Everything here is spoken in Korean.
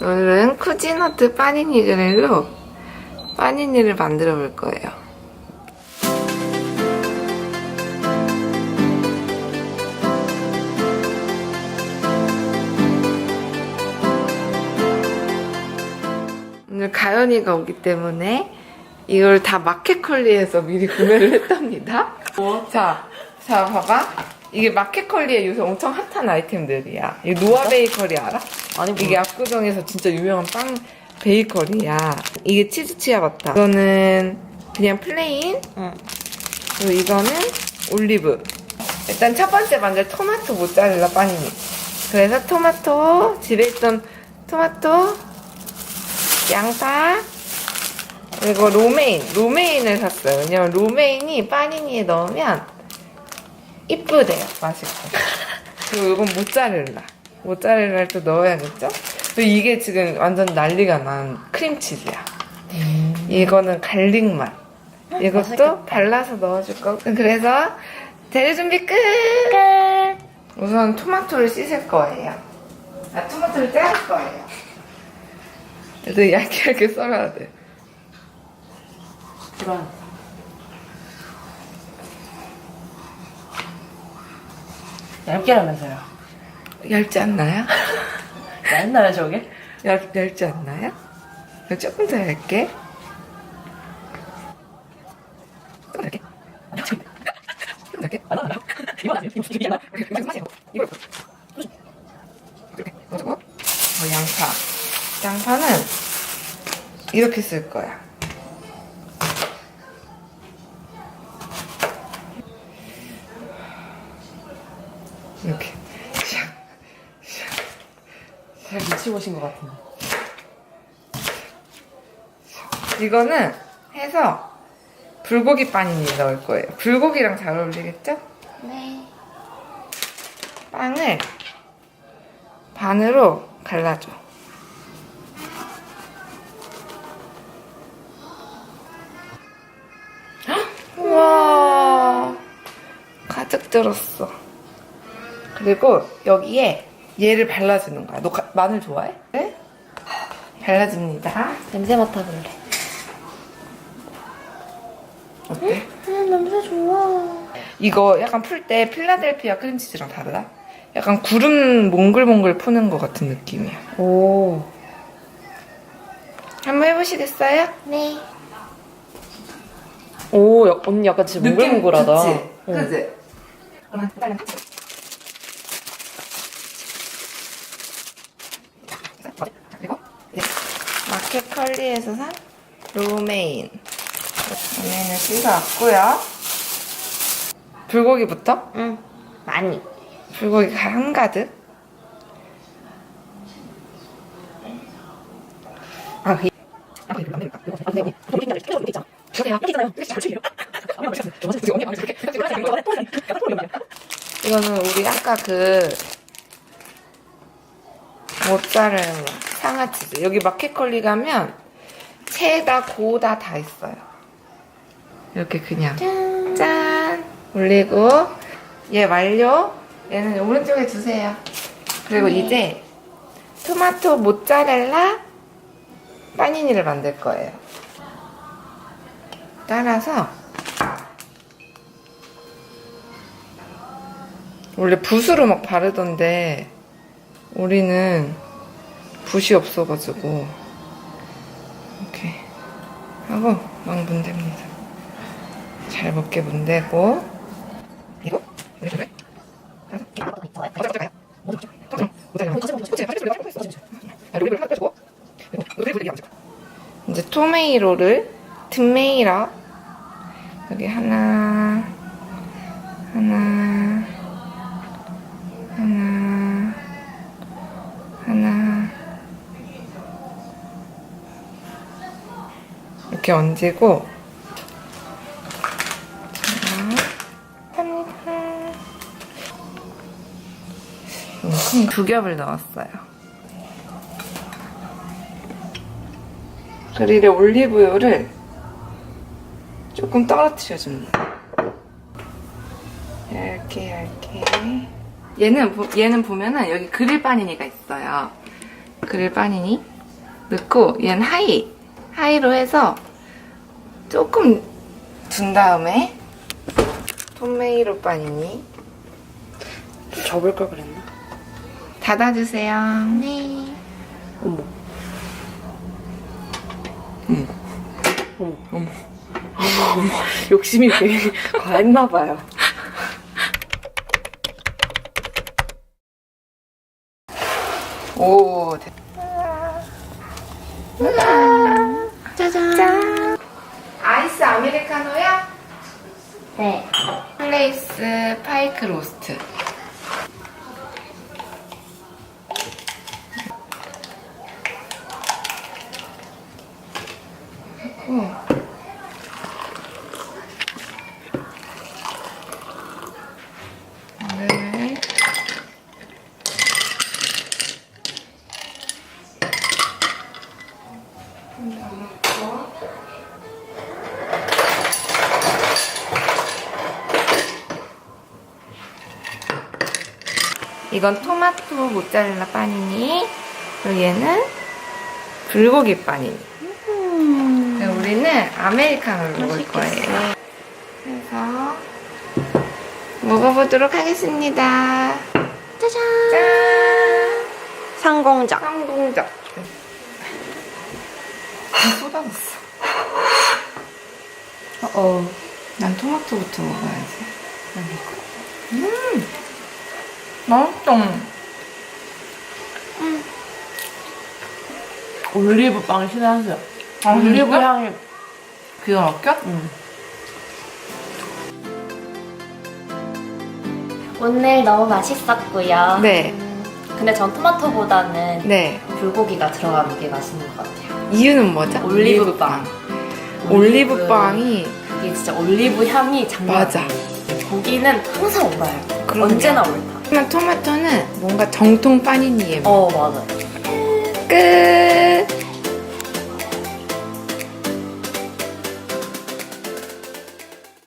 오늘은 쿠지너트 빠니니 그릴로 빠니니를 만들어 볼 거예요. 오늘 가연이가 오기 때문에 이걸 다 마켓컬리에서 미리 구매를 했답니다. 자, 자, 봐봐. 이게 마켓컬리에 요새 엄청 핫한 아이템들이야. 이 노아 베이커리 알아? 아니 이게 압구정에서 진짜 유명한 빵 베이커리야. 이게 치즈 치아바타. 이거는 그냥 플레인. 응. 그리고 이거는 올리브. 일단 첫 번째 만들 토마토 모짜렐라 빵이니. 그래서 토마토, 집에 있던 토마토, 양파, 그리고 로메인. 로메인을 샀어요. 왜냐면 로메인이 빠니니에 넣으면 이쁘대요. 맛있고. 그리고 이건 모짜렐라. 모짜렐라를 또 넣어야겠죠? 그리고 이게 지금 완전 난리가 난 크림치즈야. 이거는 갈릭 맛. 이것도 맛있겠다. 발라서 넣어줄 거고. 그래서 재료 준비 끝! 우선 토마토를 씻을 거예요. 아, 토마토를 자를 거예요. 그래서 얇게 얇게 썰어야 돼. 그럼 얇게라면서요 얇지 않나요? 얇나요 저게? 얇, 얇지 않나요? 조금 더 얇게. 조금 더 얇게. 조금 더 얇게. 안 나요? 이거 아니에요? 이거 이거 이거 하세요. 이걸 이렇게 넣어주고 어, 양파. 양파는 이렇게 쓸 거야. 이렇게. 샥. 미치고 오신 것 같은데 이거는 해서 불고기 빠니니 넣을 거예요. 불고기랑 잘 어울리겠죠? 네 빵을 반으로 갈라줘. 헉! 우와, 가득 들었어. 그리고 여기에 얘를 발라주는 거야. 너 가- 마늘 좋아해? 네? 발라줍니다. 냄새 맡아볼래 어때? 음 냄새 좋아 이거 약간 풀 때 필라델피아 크림치즈랑 다르다? 약간 구름 몽글몽글 푸는 것 같은 느낌이야. 오 한번 해보시겠어요? 네. 오, 약- 언니 약간 느낌 몽글몽글하다. 좋지? 응. 그지? 그리고 이제 마켓컬리에서 산 로메인. 로메인을 씻어왔고요. 불고기부터? 응. 많이. 불고기 한가득? 아, 그 아, 안. 이거. 이거는 우리 아까 그 모짜렐라 상하치즈 여기 마켓컬리 가면 체다 고다 다 있어요. 이렇게 그냥 짠. 짠! 올리고 얘 완료. 얘는 오른쪽에 두세요. 그리고 네. 이제 토마토 모짜렐라 빠니니를 만들 거예요. 따라서 원래 붓으로 막 바르던데 우리는 붓이 없어가지고 이렇게 하고 막 문댑니다. 잘 먹게 문대고 이거 이제 토메이로를 틈메이라 여기 하나 이렇게 얹고. 두 겹을 넣었어요. 그릴에 올리브유를 조금 떨어뜨려 줍니다. 얇게 얇게. 얘는 보- 얘는 보면은 여기 그릴 바니니가 있어요. 그릴 빠니니? 넣고 얘는 하이. 하이로 해서 조금 둔 다음에 톰메이로 빠니니 접을 걸 그랬나? 닫아주세요. 네. 어머. 응. 어머. 어머. 어머. 욕심이 되게 과했나 봐요. 오, 됐- 짜잔. 아이스 아메리카노야? 네. 플레이스 파이크 로스트. 이건 토마토 모짜렐라 빠니니 그리고 얘는 불고기 빠니니. 그리고 우리는 아메리카노를 먹을 거예요. 그래서 먹어보도록 하겠습니다. 짜잔. 짠! 상공작. 쌍동작. 다 쏟아졌어. 어. 난 토마토부터 먹어야지. 음 맛있다 올리브 빵 신하세요. 아, 올리브 진짜? 향이. 기가 막혀? 응. 오늘 너무 맛있었고요. 네. 근데 전 토마토보다는 네 불고기가 들어가는 게 맛있는 것 같아요. 이유는 뭐죠? 올리브 빵. 올리브 빵이 이게 진짜 올리브 향이 장난 맞아. 아니에요. 고기는 항상 올라요. 그럼요. 언제나 옳다. 하지만 토마토는 뭔가 정통 빠니니에 어, 맞아요. 끝